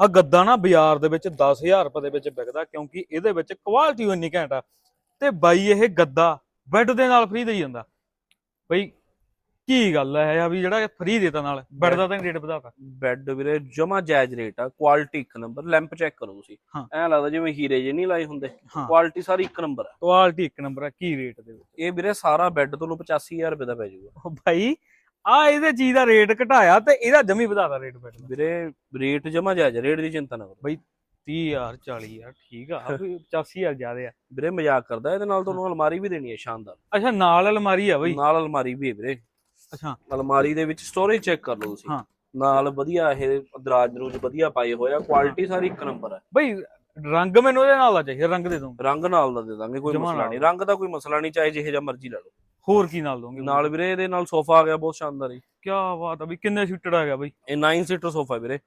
ਆ ਗੱਦਾ ਨਾ ਬਾਜ਼ਾਰ ਦੇ ਵਿੱਚ 10000 ਰੁਪਏ ਦੇ ਵਿੱਚ ਵਿਕਦਾ ਕਿਉਂਕਿ ਇਹਦੇ ਵਿੱਚ ਕੁਆਲਿਟੀ ਇੰਨੀ ਘੈਂਟ ਆ। ਤੇ ਬਾਈ ਇਹ ਗੱਦਾ ਬੈੱਡ ਦੇ ਨਾਲ ਫ੍ਰੀ ਦੇਈ ਜਾਂਦਾ। ਬਈ ਕੀ ਗੱਲ ਹੈ ਆ ਵੀ ਜਿਹੜਾ ਫ੍ਰੀ ਦੇਤਾ ਨਾਲ ਬੈੱਡ ਦਾ ਤਾਂ ਰੇਟ ਵਧਾਤਾ। ਬੈੱਡ ਵੀਰੇ ਜਮਾ ਜਾਇਜ਼ ਰੇਟ ਆ ਕੁਆਲਿਟੀ ਇੱਕ ਨੰਬਰ ਲੈਂਪ ਚੈੱਕ ਕਰੋ ਤੁਸੀਂ। ਐਂ ਲੱਗਦਾ ਜਿਵੇਂ ਹੀਰੇ ਜੇ ਨਹੀਂ ਲਾਏ ਹੁੰਦੇ। ਕੁਆਲਿਟੀ ਸਾਰੀ ਇੱਕ ਨੰਬਰ ਆ। ਕੁਆਲਿਟੀ ਇੱਕ ਨੰਬਰ ਆ ਕੀ ਰੇਟ ਦੇ ਵਿੱਚ? ਇਹ ਵੀਰੇ ਸਾਰਾ ਬੈੱਡ ਤੁਹਾਨੂੰ 85000 ਰੁਪਏ ਦਾ ਪੈ ਜਾਊਗਾ। ਉਹ ਭਾਈ ਆ ਇਹਦੇ ਚੀਜ਼ ਦਾ ਰੇਟ ਘਟਾਇਆ ਤੇ ਇਹਦਾ ਜਮੀ ਵਧਾਤਾ ਰੇਟ ਦਾ ਵੀਰੇ ਰੇਟ ਜਮਾ ਜਾਇਜ਼ ਰੇਟ ਦੀ ਚਿੰਤਾ ਨਾ ਕਰੋ। 30000 40000 ਠੀਕ ਆ ਵੀ 85000 ਜ਼ਿਆਦੇ ਆ। ਵੀਰੇ ਮਜ਼ਾਕ ਕਰਦਾ ਇਹਦੇ ਨਾਲ ਤੁਹਾਨੂੰ ਅਲਮਾਰੀ ਵੀ ਦੇਣੀ ਹੈ ਸ਼ਾਨਦਾਰ। ਅੱਛਾ ਨਾਲ ਅਲਮਾਰੀ ਆ ਬਈ। ਨਾਲ ਅਲਮਾਰੀ ਵੀ ਹੈ ਵੀਰੇ। ਅੱਛਾ। ਅਲਮਾਰੀ ਦੇ ਵਿੱਚ ਸਟੋਰੇਜ ਚੈੱਕ ਕਰ ਲਓ ਤੁਸੀਂ। ਹਾਂ। ਨਾਲ ਵਧੀਆ ਇਹ ਦਰਾਜ ਦਰੂਜ ਵਧੀਆ ਪਾਏ ਹੋਇਆ ਕੁਆਲਿਟੀ ਸਾਰੀ ਇੱਕ ਨੰਬਰ ਹੈ ਬਈ ਰੰਗ ਮੈਨੂੰ ਉਹਦੇ ਨਾਲ ਆ ਚਾਹੀਦਾ ਰੰਗ ਦੇ ਦੋ। ਰੰਗ ਨਾਲ ਦਾ ਦੇ ਦਾਂਗੇ ਕੋਈ ਮਸਲਾ। ਨਹੀਂ। ਰੰਗ ਦਾ ਕੋਈ ਮਸਲਾ ਨਹੀਂ ਚਾਹੇ ਜਿਹੇ ਜਿਹਾ ਮਰਜ਼ੀ ਲੈ ਲਓ। ਹੋਰ ਕੀ ਨਾਲ ਦੋਗੇ ਨਾਲ ਵੀਰੇ ਇਹਦੇ ਨਾਲ ਸੋਫਾ ਆ ਗਿਆ ਬਹੁਤ ਸ਼ਾਨਦਾਰ ਜੀ। ਕੀ ਬਾਤ ਆ ਬਈ ਕਿੰਨੇ ਸੀਟਡ ਆ ਗਿਆ ਬਈ? ਇਹ 9 ਸੀਟਰ ਸੋਫਾ ਵੀਰੇ।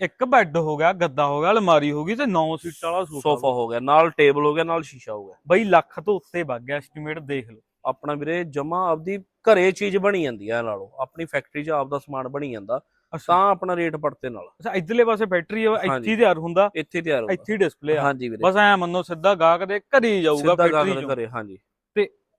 ਇੱਕ ਬੈੱਡ ਹੋ ਗਿਆ ਗੱਦਾ ਹੋ ਗਿਆ ਅਲਮਾਰੀ ਹੋ ਗਈ ਤੇ 9 ਸੀਟ ਵਾਲਾ ਸੋਫਾ ਹੋ ਗਿਆ ਨਾਲ ਟੇਬਲ ਹੋ ਗਿਆ ਨਾਲ ਸ਼ੀਸ਼ਾ ਹੋ ਗਿਆ। ਬਈ ਲੱਖ ਤੋਂ ਉੱਤੇ ਵਗ ਗਿਆ ਐਸਟੀਮੇਟ ਦੇਖ ਲਓ। ਆਪਣਾ ਵੀਰੇ ਜਮਾ ਆਪਦੀ ਘਰੇ ਚੀਜ਼ ਬਣੀ ਜਾਂਦੀ ਆ ਨਾਲੋਂ। ਆਪਣੀ ਫੈਕਟਰੀ 'ਚ ਆਪਦਾ ਸਮਾਨ ਬਣੀ ਜਾਂਦਾ ਤਾਂ ਆਪਣਾ ਰੇਟ ਪੜਤੇ ਨਾਲ। ਅੱਛਾ ਇਧਰਲੇ ਪਾਸੇ ਬੈਟਰੀ ਆ ਇੱਥੇ। ਹੀ ਤਿਆਰ ਹੁੰਦਾ? ਇੱਥੇ ਤਿਆਰ ਹੋਊਗਾ ਇੱਥੇ ਹੀ ਡਿਸਪਲੇ ਆ। ਹਾਂਜੀ ਵੀਰੇ। ਬਸ ਐ ਮੰਨੋ ਸਿੱਧਾ ਗਾਹਕ ਦੇ ਘਰੇ ਹੀ ਜਾਊਗਾ ਸਿੱਧਾ ਫੈਕਟਰੀ ਗਾਹਕ ਚੋਂ ਦੇ ਘਰੇ ਹਾਂਜੀ।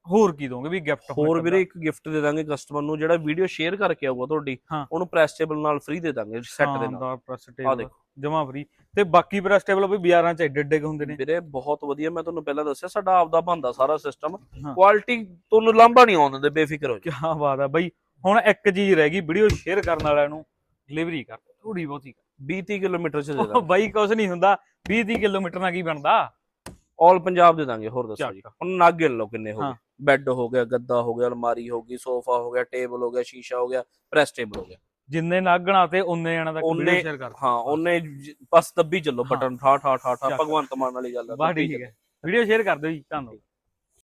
ਹੋਰ ਕੀ ਦੋਗੇ ਵੀ ਗਿਫਟ ਹੋਰ ਵੀਰੇ ਇੱਕ ਗਿਫਟ ਦੇ ਦਾਂਗੇ ਕਸਟਮਰ ਨੂੰ ਜਿਹੜਾ ਵੀਡੀਓ ਸ਼ੇਅਰ ਕਰਕੇ ਆਊਗਾ ਤੁਹਾਡੀ। ਉਹਨੂੰ ਪ੍ਰੈਸ ਟੇਬਲ ਨਾਲ ਫ੍ਰੀ ਦੇ ਦਾਂਗੇ ਸੈੱਟ ਦੇ ਨਾਲ। ਦਾ ਪ੍ਰੈਸ ਆ ਟੇਬਲ ਦੇਖੋ। ਜਮਾ ਫ੍ਰੀ ਤੇ ਬਾਕੀ ਪ੍ਰੈਸ ਟੇਬਲ ਵੀ ਬਾਜ਼ਾਰਾਂ ਚ ਏਡੇ ਕੁ ਹੁੰਦੇ ਨੇ। ਵੀਰੇ ਬਹੁਤ ਵਧੀਆ ਮੈਂ ਤੁਹਾਨੂੰ ਪਹਿਲਾਂ ਦੱਸਿਆ ਸਾਡਾ ਆਪਦਾ ਬੰਦਾ ਸਾਰਾ ਸਿਸਟਮ। ਕੁਆਲਿਟੀ ਤੁਹਾਨੂੰ ਲਾਂਭਾ ਨਹੀਂ ਆਉਣ ਦਿੰਦੇ ਬੇਫਿਕਰ ਹੋ ਕੀ ਬਾਤ ਆ ਬਈ ਹੁਣ ਇੱਕ ਚੀਜ਼ ਰਹਿ ਗਈ ਵੀਡੀਓ ਸ਼ੇਅਰ ਕਰਨ ਵਾਲਿਆਂ ਨੂੰ ਡਿਲੀਵਰੀ ਕਰ ਥੋੜੀ ਬਹੁਤੀ ਕਰ। 20 30 ਕਿਲੋਮੀਟਰ ਚ ਦੇ ਦਾਂਗੇ। ਬਾਈ ਕੁਛ ਨਹੀਂ ਹੁੰਦਾ 20 30 ਕਿਲੋਮੀਟਰ ਨਾਲ ਕੀ ਬਣਦਾ? ਆਲ ਪੰਜਾਬ ਦੇ ਦਾਂਗੇ ਹੋਰ ਦੱਸੋ। ਜੀ ਹੁਣ ਨਾਗੇ ਲਓ ਕਿੰਨੇ ਹੋ। ਗਏ ਬੈੱਡ ਹੋ ਗਿਆ ਗੱਦਾ ਹੋ ਗਿਆ ਅਲਮਾਰੀ ਹੋ ਗਈ ਸੋਫਾ ਹੋ ਗਿਆ ਟੇਬਲ ਹੋ ਗਿਆ ਸ਼ੀਸ਼ਾ ਹੋ ਗਿਆ ਪ੍ਰੈਸ ਟੇਬਲ ਹੋ ਗਿਆ ਜਿੰਨੇ ਨਾਗਣਾ ਤੇ ਉਹਨੇ ਜਣਾ ਦਾ ਵੀਡੀਓ ਸ਼ੇਅਰ ਕਰ ਹਾਂ ਉਹਨੇ ਬਸ ਦੱਬੀ ਚੱਲੋ। ਬਟਨ ਠਾ ਠਾ ਠਾ ਠਾ। ਭਗਵੰਤ ਮਾਨ ਵਾਲੀ ਗੱਲ ਆ ਬਾ ਦੱਬੀ ਠੀਕ ਹੈ ਵੀਡੀਓ ਸ਼ੇਅਰ ਕਰ ਦਿਓ ਜੀ ਧੰਨਵਾਦ